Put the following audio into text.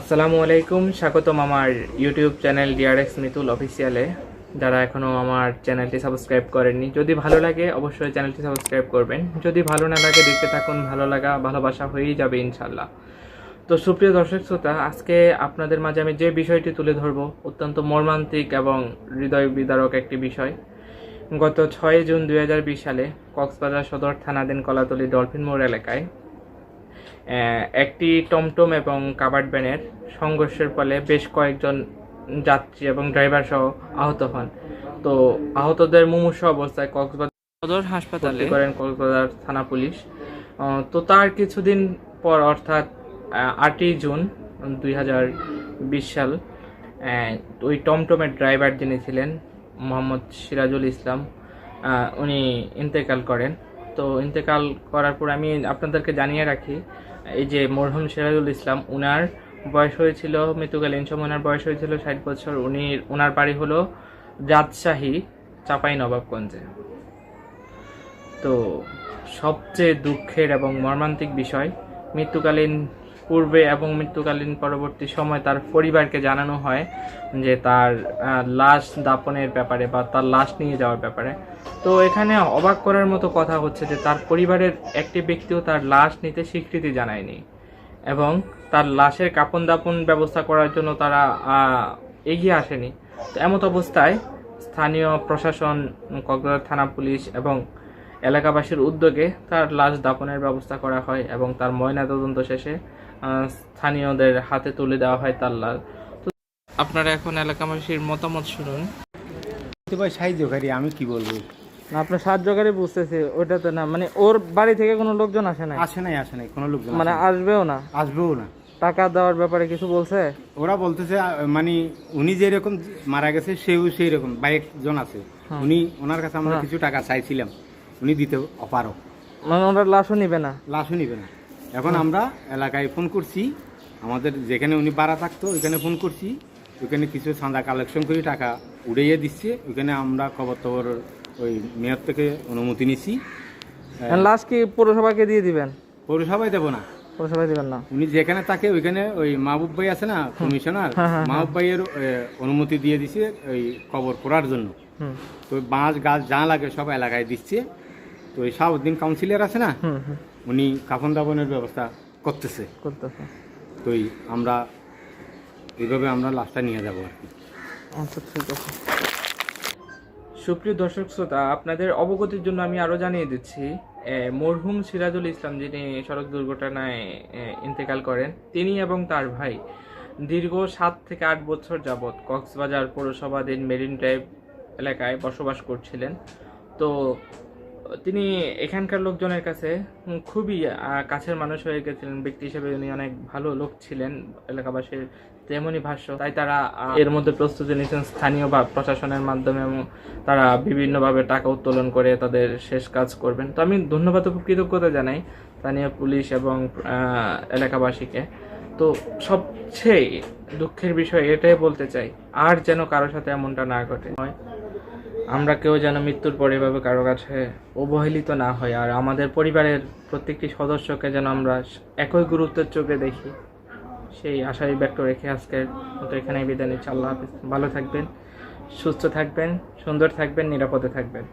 আসসালামু আলাইকুম, স্বাগতম আমার ইউটিউব চ্যানেল ডিআরএক্স মিতুল অফিসিয়ালে যারা এখনও আমার চ্যানেলটি সাবস্ক্রাইব করেননি, যদি ভালো লাগে অবশ্যই চ্যানেলটি সাবস্ক্রাইব করবেন। যদি ভালো না লাগে, দেখতে থাকুন, ভালো লাগা, ভালোবাসা হয়েই যাবে ইনশাল্লাহ তো সুপ্রিয় দর্শক শ্রোতা, আজকে আপনাদের মাঝে আমি যে বিষয়টি তুলে ধরবো, অত্যন্ত মর্মান্তিক এবং হৃদয় বিদারক একটি বিষয়। গত ছয় জুন দু হাজার বিশ সালে কক্সবাজার সদর থানাধীন কলাতলি ডলফিন মোড় এলাকায় একটি টমটম এবং কাবার্ড ভ্যানের সংঘর্ষের ফলে বেশ কয়েকজন যাত্রী এবং ড্রাইভার সহ আহত হন। তো আহতদের মুমূর্ষ অবস্থায় কক্সবাজার সদর হাসপাতালে করেন কক্সবাজার থানা পুলিশ। তো তার কিছুদিন পর অর্থাৎ আটই জুন দুই হাজার বিশ সাল ওই টমটমের ড্রাইভার যিনি ছিলেন মোহাম্মদ সিরাজুল ইসলাম উনি ইন্তেকাল করেন। তো ইন্তেকাল করার পর আমি আপনাদেরকে জানিয়ে রাখি এই যে মরহুম সিরাজুল ইসলাম, উনার বয়স হয়েছিল, মৃত্যুকালীন সময় ওনার বয়স হয়েছিল ষাট বছর। উনি ওনার বাড়ি হলো রাজশাহী চাপাই নবাবগঞ্জে। তো সবচেয়ে দুঃখের এবং মর্মান্তিক বিষয়, মৃত্যুকালীন পূর্বে এবং মৃত্যুকালীন পরবর্তী সময় তার পরিবারকে জানানো হয় যে তার লাশ দাপনের ব্যাপারে বা তার লাশ নিয়ে যাওয়ার ব্যাপারে। তো এখানে অবাক করার মতো কথা হচ্ছে যে তার পরিবারের একটি ব্যক্তিও তার লাশ নিতে স্বীকৃতি জানায়নি এবং তার লাশের কাপন দাপন ব্যবস্থা করার জন্য তারা এগিয়ে আসেনি। তো এমত অবস্থায় স্থানীয় প্রশাসন, কক্সবাজার থানা পুলিশ এবং এলাকাবাসীর উদ্যোগে তার লাশ দাপনের ব্যবস্থা করা হয় এবং তার ময়নাতদন্ত শেষে স্থানীয়দের হাতে তুলে দেওয়া হয় তার লাশ। তো আপনারা এখন এলাকাবাসীর মতামত শুনুন। ভাই সাহায্যকারী আমি কি বলব? না আপনার সাহায্যকারী বুঝতেছি ওটা তো না মানে ওর বাড়ি থেকে কোনো লোকজন আসে না আসে নাই আসে নাই কোনো লোকজন মানে আসবেও না? আসবেও না। টাকা দেওয়ার ব্যাপারে কিছু বলছে? ওরা বলতেছে মানে উনি যেরকম মারা গেছে সেও সেই রকম বাইক জন আছে। হ্যাঁ। উনি ওনার কাছে আমরা হ্যাঁ। কিছু টাকা চাইছিলাম উনি দিতে অপারো মানে ওনার লাশও নিবে না? লাশও নিবে না। এখন আমরা এলাকায় ফোন করছি আমাদের যেখানে উনি বাড়া থাকতো ওইখানে ফোন করছি ওইখানে কিছু চাঁদা কালেকশন করে টাকা উড়াইয়ে দিচ্ছে। ওইখানে আমরা খবর টবর ওই মেয়র থেকে অনুমতি নিছি। লাশ কি পৌরসভাকে দিয়ে দিবেন? পৌরসভায় দেবো না। পৌরসভায় দিবেন না। উনি যেখানে থাকে ওইখানে ওই মাহবুব ভাই আছে না কমিশনার হ্যাঁ, হ্যাঁ, মাহবুব ভাইয়ের অনুমতি দিয়ে দিছে ওই কবর করার জন্য। তো বাঁশ গাছ যা লাগে সব এলাকায় দিচ্ছে। তো ওই শাহউদ্দিন কাউন্সিলর আছে না উনি কাফন দাফনের ব্যবস্থা করতেছে। করতেছে। তো আমরা এইভাবে আমরা লাশটা নিয়ে যাব আর কি। আচ্ছা ঠিক আছে। সুপ্রিয় দর্শক শ্রোতা, আপনাদের অবগতির জন্য আমি আরও জানিয়ে দিচ্ছি মরহুম সিরাজুল ইসলাম যিনি সড়ক দুর্ঘটনায় ইন্তেকাল করেন, তিনি এবং তার ভাই দীর্ঘ সাত থেকে আট বছর যাবৎ কক্সবাজার পৌরসভাধীন মেরিন ড্রাইভ এলাকায় বসবাস করছিলেন। তো তিনি এখানকার লোকজনের কাছে খুবই কাছের মানুষ হয়ে গেছিলেন, ব্যক্তি হিসেবে উনি অনেক ভালো লোক ছিলেন এলাকাবাসীর তেমনই ভাষ্য। তাই তারা এর মধ্যে প্রস্তুতি নিয়েছেন স্থানীয় বা প্রশাসনের মাধ্যমে তারা বিভিন্নভাবে টাকা উত্তোলন করে তাদের শেষ কাজ করবেন। তো আমি ধন্যবাদ ও কৃতজ্ঞতা জানাই স্থানীয় পুলিশ এবং এলাকাবাসীকে। তো সবচেয়ে দুঃখের বিষয় এটাই বলতে চাই, আর যেন কারোর সাথে এমনটা না ঘটে। হয় আমরা কেউ যেন মৃত্যুর পরে এভাবে কারও কাছে অবহেলিত না হয় আর আমাদের পরিবারের প্রত্যেকটি সদস্যকে যেন আমরা একই গুরুত্বের চোখে দেখি। সেই আশাই ব্যক্ত রেখে আজকের মতো এখানেই বিদায় নিচ্ছি। আল্লাহ হাফিজ। ভালো থাকবেন, সুস্থ থাকবেন, সুন্দর থাকবেন, নিরাপদে থাকবেন।